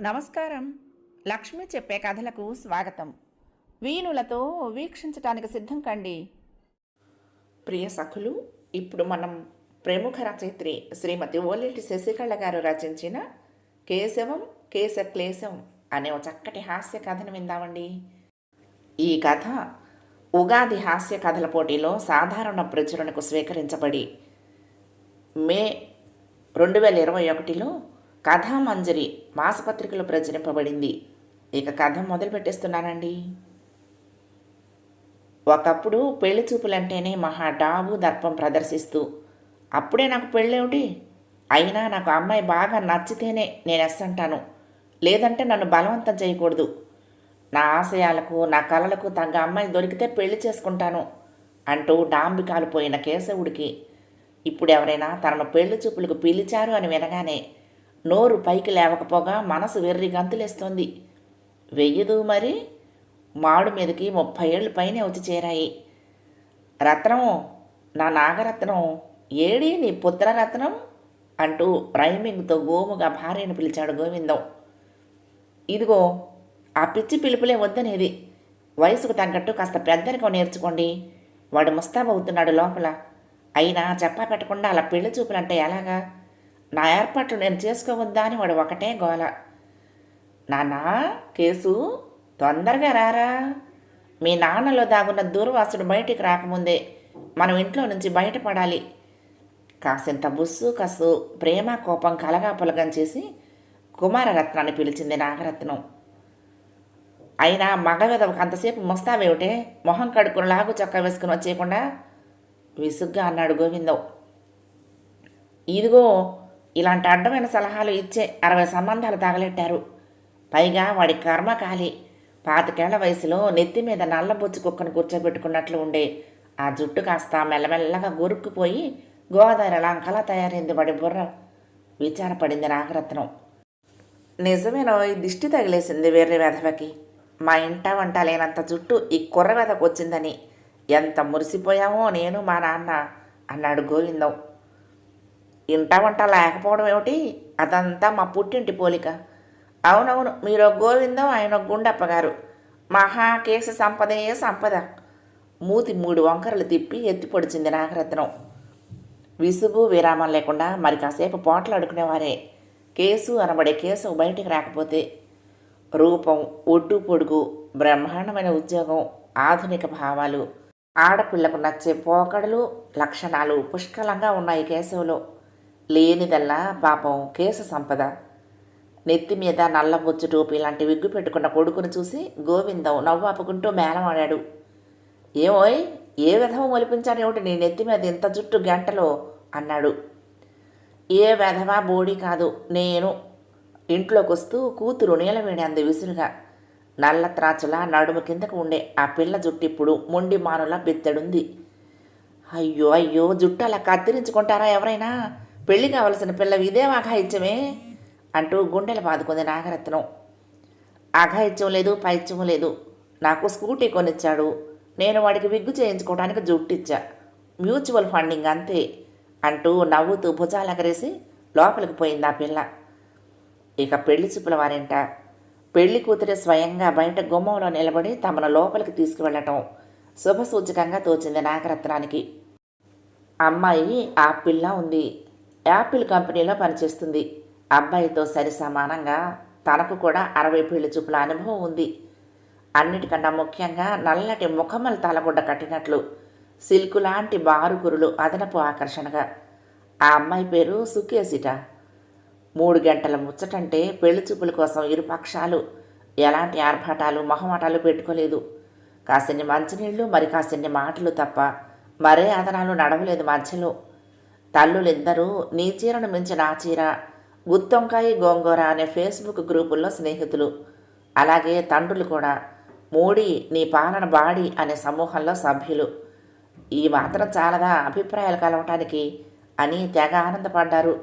నమస్కారం. లక్ష్మి చెప్పే కథలకు స్వాగతం. వీణులతో వీక్షించటానికి సిద్ధం కండి. ప్రియ సఖులు ఇప్పుడు మనం ప్రముఖ రచయిత్రి శ్రీమతి ఓలేటి శశికళ గారు రచించిన కేశవం కేశక్లేశం అనే ఒక చక్కటి హాస్య కథను విందామండి. ఈ కథ ఉగాది హాస్య కథల పోటీలో సాధారణ ప్రచురణకు స్వీకరించబడి మే రెండు వేల ఇరవై ఒకటిలో కథామంజరి మాసపత్రికలో ప్రచురింపబడింది. ఇక కథ మొదలు పెట్టేస్తున్నానండి. ఒకప్పుడు పెళ్ళి చూపులంటేనే మహా డాబు దర్పం ప్రదర్శిస్తూ అప్పుడే నాకు పెళ్ళేమిటి? అయినా నాకు అమ్మాయి బాగా నచ్చితేనే నేను ఎస్ అంటాను. లేదంటే నన్ను బలవంతం చేయకూడదు. నా ఆశయాలకు నా కలలకు తగ్గ అమ్మాయి దొరికితే పెళ్ళి చేసుకుంటాను అంటూ డాంబికాలు పోయిన కేశవుడికి ఇప్పుడు ఎవరైనా తనను పెళ్ళి చూపులకు పిలిచారు అని వినగానే నోరు పైకి లేవకపోగా మనసు వెర్రి గంతులేస్తోంది. వెయ్యదు మరి? మాడు మీదకి ముప్పై ఏళ్ళు పైనే వచ్చి చేరాయి. రత్నం నా నాగరత్నం ఏడి నీ పుత్రరత్నం? అంటూ రైమింగ్తో గోముగా భార్యను పిలిచాడు గోవిందం. ఇదిగో ఆ పిచ్చి పిలుపులే వద్దనేది. వయసుకు తగ్గట్టు కాస్త పెద్దరికం నేర్చుకోండి. వాడు ముస్తాబవుతున్నాడు లోపల. అయినా చెప్పా పెట్టకుండా అలా పెళ్ళి చూపులంటే ఎలాగా? నా ఏర్పాట్లు నేను చేసుకోవద్దా అని వాడు ఒకటే గోల. నానా కేసు తొందరగా రారా. మీ నాన్నలో దాగున్న దూర్వాసుడు బయటికి రాకముందే మనం ఇంట్లో నుంచి బయటపడాలి. కాసింత బుస్సు కసు ప్రేమ కోపం కలగా పొలగం చేసి కుమారరత్నాన్ని పిలిచింది నాగరత్నం. అయినా మగవెదవకు అంతసేపు ముస్తావేమిటే? మొహం కడుక్కుని లాగు చొక్కా వేసుకుని వచ్చేయకుండా విసుగ్గా అన్నాడు గోవిందం. ఇదిగో ఇలాంటి అడ్డమైన సలహాలు ఇచ్చే అరవై సంబంధాలు తగలెట్టారు. పైగా వాడి కర్మ కాలి. పాతికేళ్ళ వయసులో నెత్తి మీద నల్లబొచ్చు కుక్కను కూర్చోబెట్టుకున్నట్లు ఉండే ఆ జుట్టు కాస్త మెల్లమెల్లగా గొరుక్కుపోయి గోదావరి లంకలా తయారైంది వాడి బుర్ర. విచారపడింది నాగరత్నం. నిజమేనో దిష్టి తగిలేసింది వేరే వెధవకి. మా ఇంట వంట లేనంత జుట్టు ఈ కుర్ర వెధకు వచ్చిందని ఎంత మురిసిపోయామో నేను మా నాన్న అన్నాడు గోవిందం. ఇంట వంట లేకపోవడం ఏమిటి? అదంతా మా పుట్టింటి పోలిక. అవునవును మీరు గోవిందం ఆయన గుండప్ప గారు మహాకేశ కేసు సంపదే సంపద. మూతి మూడు వంకరలు తిప్పి ఎత్తి పొడిచింది నాగరత్నం. విసుగు విరామం లేకుండా మరి కాసేపు పోట్లాడుకునేవారే కేసు అనబడే కేసు బయటికి రాకపోతే రూపం ఒడ్డు పొడుగు బ్రహ్మాండమైన ఉద్యోగం ఆధునిక భావాలు. ఆడపిల్లకు నచ్చే పోకడలు లక్షణాలు పుష్కలంగా ఉన్నాయి కేశవులో. లేనిదల్లా పాపం కేసు సంపద. నెత్తి మీద నల్లబొచ్చు టోపీ లాంటి విగ్గు పెట్టుకున్న కొడుకును చూసి గోవిందం నవ్వాపుకుంటూ మేళమాడాడు. ఏమోయ్ ఏ విధవ మొలిపించానేమిటి నీ నెత్తి మీద ఇంత జుట్టు గంటలో? అన్నాడు. ఏ విధమా బోడి కాదు నేను. ఇంట్లోకి వస్తూ కూతురు నీలవేడి అంది విసురుగా. నల్ల త్రాచులా నడుము కిందకు ఉండే ఆ పిల్ల జుట్టు ఇప్పుడు మొండి మానులా బెత్తడుంది అయ్యో అయ్యో జుట్టు అలా కత్తిరించుకుంటారా ఎవరైనా? పెళ్ళి కావలసిన పిల్ల ఇదే అఘాయిత్యమే అంటూ గుండెలు బాదుకుంది నాగరత్నం. అఘాయిత్యం లేదు పైత్యం లేదు. నాకు స్కూటీ కొనిచ్చాడు. నేను వాడికి విగ్గు చేయించుకోవడానికి జుట్టిచ్చా. మ్యూచువల్ ఫండింగ్ అంతే అంటూ నవ్వుతూ భుజాలగరేసి లోపలికి పోయింది ఆ పిల్ల. ఇక పెళ్ళి చూపుల వారింట. పెళ్ళి కూతురే స్వయంగా బయట గుమ్మంలో నిలబడి తమను లోపలికి తీసుకువెళ్ళటం శుభసూచకంగా తోచింది నాగరత్నానికి. అమ్మాయి ఆ పిల్ల ఉంది. యాపిల్ కంపెనీలో పనిచేస్తుంది. అబ్బాయితో సరి సమానంగా తనకు కూడా అరవై పెళ్ళి చూపుల అనుభవం ఉంది. అన్నిటికన్నా ముఖ్యంగా నల్లటి ముఖమల తలగుడ్డ కట్టినట్లు సిల్కు లాంటి బారుగురులు అదనపు ఆకర్షణగా. ఆ అమ్మాయి పేరు సుకేసిట మూడు గంటల ముచ్చటంటే పెళ్ళి చూపుల కోసం ఇరుపక్షాలు ఎలాంటి ఆర్భాటాలు మొహమాటాలు పెట్టుకోలేదు. కాసిన్ని మంచినీళ్ళు మరి కాసిన్ని మాటలు తప్ప మరే అదనాలు నడవలేదు మధ్యలో. తల్లులిద్దరూ నీ చీరను మించి నా చీర గుత్తొంకాయ గోంగూర అనే ఫేస్బుక్ గ్రూపుల్లో స్నేహితులు. అలాగే తండ్రులు కూడా. మోడీ నీ పాలన బాడి అనే సమూహంలో సభ్యులు. ఈ మాత్రం చాలదా అభిప్రాయాలు కలవటానికి? అని తెగ ఆనందపడ్డారు.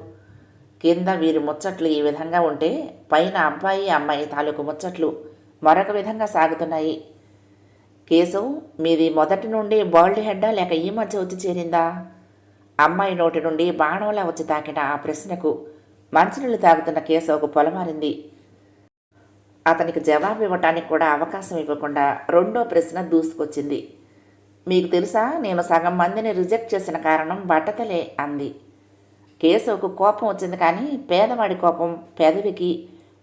కింద వీరి ముచ్చట్లు ఈ విధంగా ఉంటే పైన అబ్బాయి అమ్మాయి తాలూకు ముచ్చట్లు మరొక విధంగా సాగుతున్నాయి. కేశవ్ మీది మొదటి నుండి బాల్డ్ హెడ్డా లేక ఈ మధ్య వచ్చి చేరిందా? అమ్మాయి నోటి నుండి బాణంలా వచ్చి తాకిన ఆ ప్రశ్నకు మంచినీళ్ళు తాగుతున్న కేశవకు పొలమారింది. అతనికి జవాబు ఇవ్వటానికి కూడా అవకాశం ఇవ్వకుండా రెండో ప్రశ్న దూసుకొచ్చింది. మీకు తెలుసా నేను సగం మందిని రిజెక్ట్ చేసిన కారణం బట్టతలే అంది. కేశవకు కోపం వచ్చింది కానీ పేదవాడి కోపం పెదవికి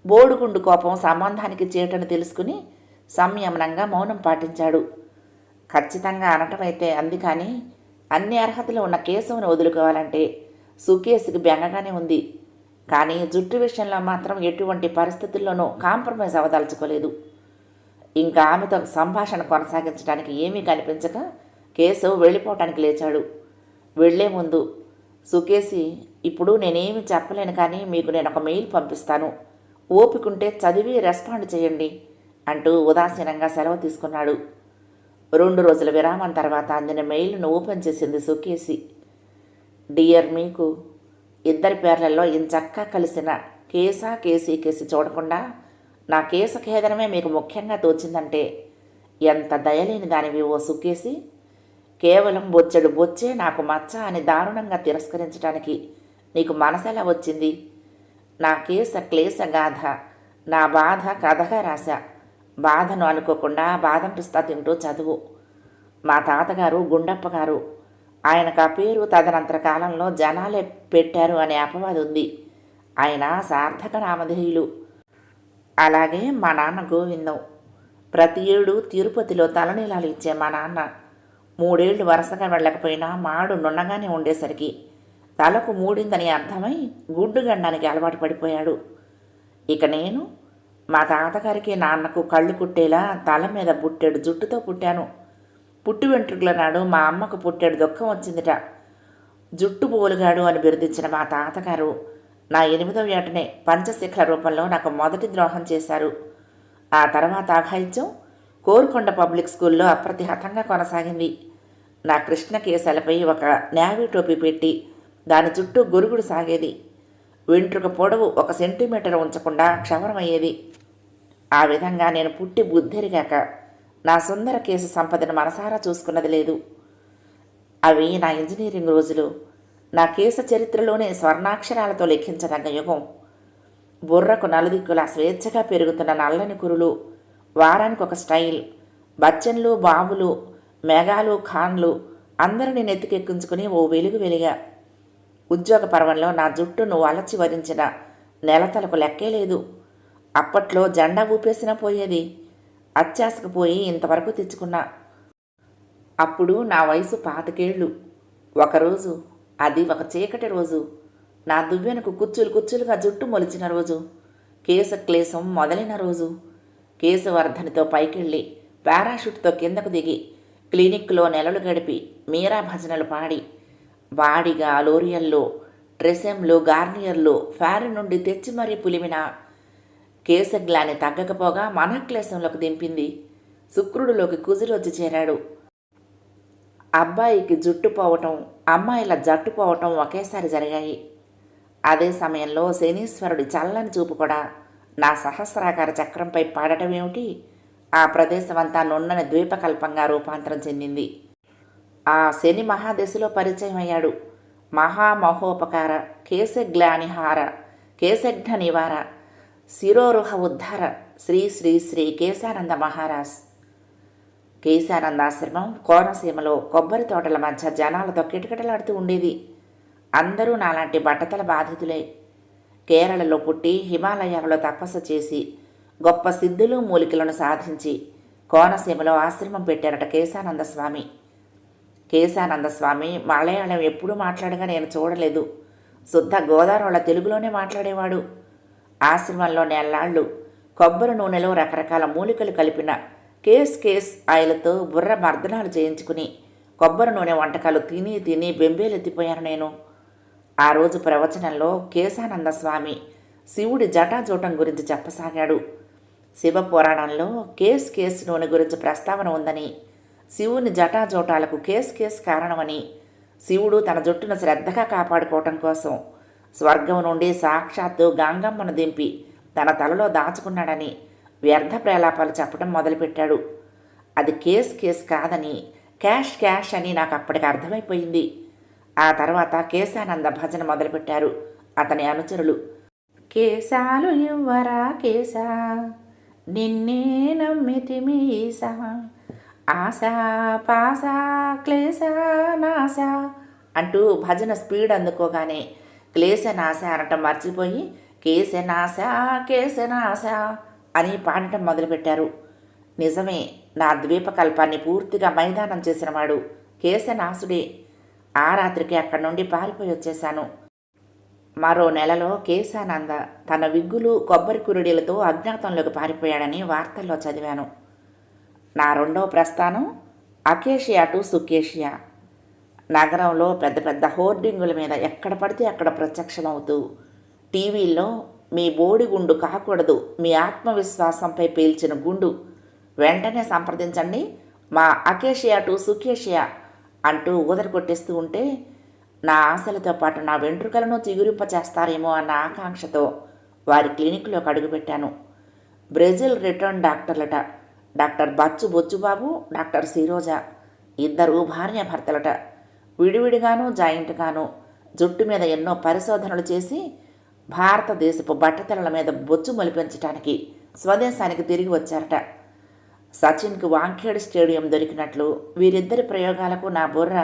బోడుగుండు కోపం సంబంధానికి చేయటని తెలుసుకుని సంయమనంగా మౌనం పాటించాడు. ఖచ్చితంగా అనటమైతే అంది కానీ అన్ని అర్హతలు ఉన్న కేశవుని వదులుకోవాలంటే సుకేసుకి బెంగగానే ఉంది. కానీ జుట్టు విషయంలో మాత్రం ఎటువంటి పరిస్థితుల్లోనూ కాంప్రమైజ్ అవదలుచుకోలేదు. ఇంకా ఆమెతో సంభాషణ కొనసాగించడానికి ఏమీ కనిపించక కేశవ్ వెళ్ళిపోవటానికి లేచాడు. వెళ్ళే ముందు సుకేసి ఇప్పుడు నేనేమి చెప్పలేను కానీ మీకు నేను ఒక మెయిల్ పంపిస్తాను. ఓపికంటే చదివి రెస్పాండ్ చేయండి అంటూ ఉదాసీనంగా సెలవు తీసుకున్నాడు. రెండు రోజుల విరామం తర్వాత అందిన మెయిల్ను ఓపెన్ చేసింది సుకేసి డియర్ మీకు ఇద్దరి పేర్లలో ఇంచక్కా కలిసిన కేసా కేసీ కేసి చూడకుండా నా కేసు ఖేదనమే మీకు ముఖ్యంగా తోచిందంటే ఎంత దయలేని దానివి ఓ సుకేసి కేవలం బొచ్చెడు బొచ్చే నాకు మచ్చ అని దారుణంగా తిరస్కరించడానికి నీకు మనసెలా వచ్చింది? నా కేస క్లేశ గాథ నా బాధ కథగా రాశా. బాధను అనుకోకుండా బాదం పిస్తా తింటూ చదువు. మా తాతగారు గుండప్ప గారు ఆయనకు ఆ పేరు తదనంతర కాలంలో జనాలే పెట్టారు అనే అపవాదు ఉంది. ఆయన సార్థక నామధేయులు. అలాగే మా నాన్న గోవిందం. ప్రతి ఏడు తిరుపతిలో తలనీలాలు ఇచ్చే మా నాన్న. మూడేళ్ళు వరుసగా వెళ్ళకపోయినా మాడు నున్నగానే ఉండేసరికి తలకు మూడిందని అర్థమై గుడ్డు గండానికి అలవాటు పడిపోయాడు. ఇక నేను మా తాతగారికి నాన్నకు కళ్ళు కుట్టేలా తల మీద పుట్టాడు జుట్టుతో పుట్టాను. పుట్టు వెంట్రుకల నాడు మా అమ్మకు పుట్టాడు దుఃఖం వచ్చిందిట. జుట్టు బోలుగాడు అని బిరుదించిన మా తాతగారు నా ఎనిమిదవ ఏటనే పంచశిఖల రూపంలో నాకు మొదటి ద్రోహం చేశారు. ఆ తర్వాత అఘాయిత్యం కోరుకొండ పబ్లిక్ స్కూల్లో అప్రతిహతంగా కొనసాగింది. నా కృష్ణ కేశాలపై ఒక నేవీ టోపీ పెట్టి దాని చుట్టూ గురుగుడు సాగేది. వెంట్రుక పొడవు ఒక సెంటీమీటర్ ఉంచకుండా క్షవరమయ్యేది. ఆ విధంగా నేను పుట్టి బుద్ధిరిగాక నా సుందర కేసు సంపదను మనసారా చూసుకున్నది లేదు. అవి నా ఇంజనీరింగ్ రోజులు. నా కేసు చరిత్రలోనే స్వర్ణాక్షరాలతో లెక్కించదగ్గ యుగం. బుర్రకు నలుదిక్కులా స్వేచ్ఛగా పెరుగుతున్న నల్లని కురులు వారానికి ఒక స్టైల్ బచ్చన్లు బాబులు మేఘాలు ఖాన్లు అందరిని నెత్తికెక్కించుకుని ఓ వెలుగు వెలిగా ఉద్యోగ పర్వంలో నా జుట్టును అలచి వరించిన నెలతలకు లెక్కే లేదు. అప్పట్లో జెండా ఊపేసినా పోయేది. అత్యాసకు పోయి ఇంతవరకు తెచ్చుకున్నా. అప్పుడు నా వయసు పాతికేళ్ళు. ఒకరోజు అది ఒక చీకటి రోజు. నా దువ్వెనకు కుచ్చులు కుచ్చులుగా జుట్టు మొలిచిన రోజు. కేసు క్లేశం మొదలైన రోజు. కేశవర్ధనితో పైకెళ్ళి పారాషూట్తో కిందకు దిగి క్లినిక్లో నెలలు గడిపి మీరా భజనలు పాడి వాడిగా లోరియల్లో ట్రెసెంలు గార్నియర్లో ఫారిన్ నుండి తెచ్చి మరీ పులిమిన కేశగ్లాని తగ్గకపోగా మనక్లేశంలోకి దింపింది. శుక్రుడిలోకి కుజిరొచ్చి చేరాడు. అబ్బాయికి జుట్టు పోవటం అమ్మాయిల జట్టు పోవటం ఒకేసారి జరిగాయి. అదే సమయంలో శనీశ్వరుడి చల్లని చూపు కూడా నా సహస్రాకార చక్రంపై పడటమేమిటి? ఆ ప్రదేశమంతా నున్నని ద్వీపకల్పంగా రూపాంతరం చెందింది. ఆ శని మహాదశలో పరిచయం అయ్యాడు మహామహోపకార కేశగ్లానిహార కేశఘ్న నివార శిరోరుహ ఉద్ధార శ్రీ శ్రీ శ్రీ కేశానంద మహారాజ్. కేశానందాశ్రమం కోనసీమలో కొబ్బరి తోటల మధ్య జనాలతో కిటకిటలాడుతూ ఉండేది. అందరూ నాలాంటి బట్టతల బాధితులే. కేరళలో పుట్టి హిమాలయాలలో తపస్సు చేసి గొప్ప సిద్ధులు మూలికలను సాధించి కోనసీమలో ఆశ్రమం పెట్టారట కేశానంద స్వామి. కేశానంద స్వామి మలయాళం ఎప్పుడూ మాట్లాడగా నేను చూడలేదు. శుద్ధ గోదావరిలో తెలుగులోనే మాట్లాడేవాడు. ఆశ్రమంలో నెల్లాళ్ళు కొబ్బరి నూనెలో రకరకాల మూలికలు కలిపిన కేస్ కేస్ ఆయిల్తో బుర్ర మర్దనాలు చేయించుకుని కొబ్బరి నూనె వంటకాలు తిని తిని బెంబేలెత్తిపోయాను నేను. ఆ రోజు ప్రవచనంలో కేశానంద స్వామి శివుడి జటాజూటం గురించి చెప్పసాగాడు. శివపురాణంలో కేస్ కేస్ నూనె గురించి ప్రస్తావన ఉందని శివుని జటాజోటాలకు కేస్ కేస్ కారణమని శివుడు తన జుట్టును శ్రద్ధగా కాపాడుకోవటం కోసం స్వర్గం నుండి సాక్షాత్తు గంగమ్మను దింపి తన తలలో దాచుకున్నాడని వ్యర్థ ప్రలాపాలు చెప్పడం మొదలుపెట్టాడు. అది కేస్ కేస్ కాదని క్యాష్ క్యాష్ అని నాకు అప్పటికి అర్థమైపోయింది. ఆ తర్వాత కేశానంద భజన మొదలుపెట్టారు అతని అనుచరులు. కేశాలు ఇవ్వరా కేశా? నిన్నే నమ్మితి మీస ఆశ పాశ క్లేశ నాశ అంటూ భజన స్పీడ్ అందుకోగానే క్లేశ నాశ అనటం మర్చిపోయి కేశ నాశ కేశ నాశ అని పాడటం మొదలుపెట్టారు. నిజమే నా ద్వీపకల్పాన్ని పూర్తిగా మైదానం చేసినవాడు కేశనాశుడే ఆ రాత్రికి అక్కడి నుండి పారిపోయి వచ్చేశాను. మరో నెలలో కేశానంద తన విగ్గులు కొబ్బరి కురుడీలతో అజ్ఞాతంలోకి పారిపోయాడని వార్తల్లో చదివాను. నా రెండవ ప్రస్థానం అకేషియా టు సుకేషియా. నగరంలో పెద్ద పెద్ద హోర్డింగుల మీద ఎక్కడ పడితే అక్కడ ప్రత్యక్షమవుతూ టీవీల్లో మీ బోడి గుండు కాకూడదు మీ ఆత్మవిశ్వాసంపై పేల్చిన గుండు. వెంటనే సంప్రదించండి మా అకేషియా టు సుకేషియా అంటూ ఊదర కొట్టేస్తూ ఉంటే నా ఆశలతో పాటు నా వెంట్రుకలను చిగురింప చేస్తారేమో అన్న ఆకాంక్షతో వారి క్లినిక్లోకి అడుగుపెట్టాను. బ్రెజిల్ రిటర్న్ డాక్టర్లట డాక్టర్ బచ్చు బొచ్చుబాబు డాక్టర్ సిరోజా. ఇద్దరు భార్య భర్తలట. విడివిడిగాను జాయింట్గాను జుట్టు మీద ఎన్నో పరిశోధనలు చేసి భారతదేశపు బట్టతలల మీద బొచ్చు మొలిపించటానికి స్వదేశానికి తిరిగి వచ్చారట. సచిన్కు వాంఖేడ్ స్టేడియం దొరికినట్లు వీరిద్దరి ప్రయోగాలకు నా బుర్ర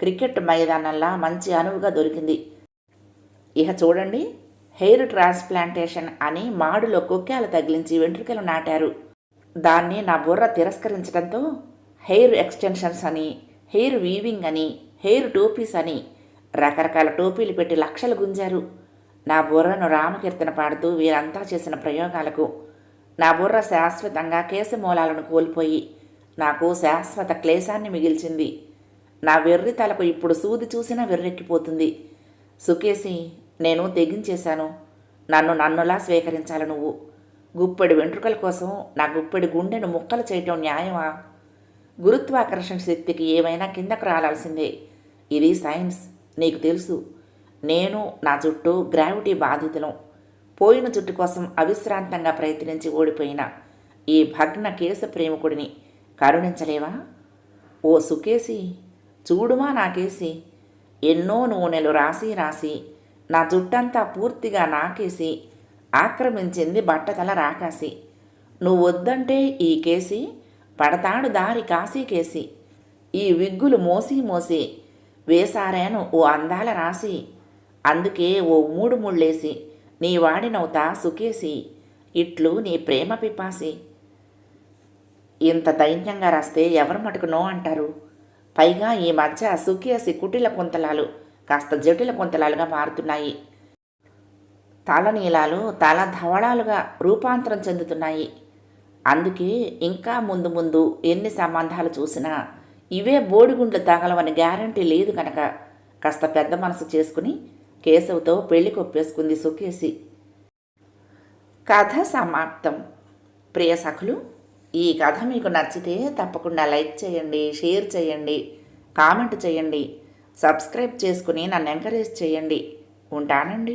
క్రికెట్ మైదానంలా మంచి అనువుగా దొరికింది. ఇహ చూడండి హెయిర్ ట్రాన్స్ప్లాంటేషన్ అని మాడులో కుక్కాలు తగిలించి వెంట్రుకలు నాటారు. దాన్ని నా బుర్ర తిరస్కరించడంతో హెయిర్ ఎక్స్టెన్షన్స్ అని హెయిర్ వీవింగ్ అని హెయిర్ టోపీస్ అని రకరకాల టోపీలు పెట్టి లక్షలు గుంజారు. నా బుర్రను రామకీర్తన పాడుతూ వీరంతా చేసిన ప్రయోగాలకు నా బుర్ర శాశ్వతంగా కేశమూలాలను కోల్పోయి నాకు శాశ్వత క్లేశాన్ని మిగిల్చింది. నా వెర్రి తలకు ఇప్పుడు సూది చూసినా వెర్రెక్కిపోతుంది. సుకేసి నేను తెగించేశాను. నన్ను నన్నులా స్వీకరించాలి నువ్వు. గుప్పెడు వెంట్రుకల కోసం నా గుప్పెడు గుండెను ముక్కలు చేయటం న్యాయమా? గురుత్వాకర్షణ శక్తికి ఏమైనా కిందకు రాలాల్సిందే. ఇది సైన్స్. నీకు తెలుసు. నేను నా చుట్టూ గ్రావిటీ బాధితులం. పోయిన జుట్టు కోసం అవిశ్రాంతంగా ప్రయత్నించి ఓడిపోయిన ఈ భగ్న కేశ ప్రేమికుడిని కరుణించలేవా? ఓ సుకేసి చూడుమా నాకేసి ఎన్నో నూనెలు రాసి రాసి నా జుట్టంతా పూర్తిగా నాకేసి ఆక్రమించింది బట్టతల రాకాసి. నువ్వు వద్దంటే ఈ కేసి పడతాడు దారి కాశీ కేసి. ఈ విగ్గులు మోసి మోసి వేసారాను ఓ అందాల రాసి. అందుకే ఓ మూడు ముళ్ళేసి నీ వాడినవుతా సుకేసి ఇట్లు నీ ప్రేమ పిపాసి. ఇంత దైన్యంగా రాస్తే ఎవరు మటుకు నో అంటారు. పైగా ఈ మధ్య సుకేసి కుటిల కుంతలాలు కాస్త జటిల కుంతలాలుగా మారుతున్నాయి. తాళనీలాలు తల ధవళాలుగా రూపాంతరం చెందుతున్నాయి. అందుకే ఇంకా ముందు ముందు ఎన్ని సంబంధాలు చూసినా ఇవే బోడిగుండ్లు తగలవని గ్యారంటీ లేదు కనుక కాస్త పెద్ద మనసు చేసుకుని కేశవ్తో పెళ్ళి కొప్పేసుకుంది సుకేసి కథ సమాప్తం. ప్రియ సఖులు ఈ కథ మీకు నచ్చితే తప్పకుండా లైక్ చేయండి షేర్ చేయండి కామెంట్ చేయండి సబ్స్క్రైబ్ చేసుకుని నన్ను ఎంకరేజ్ చేయండి. ఉంటానండి.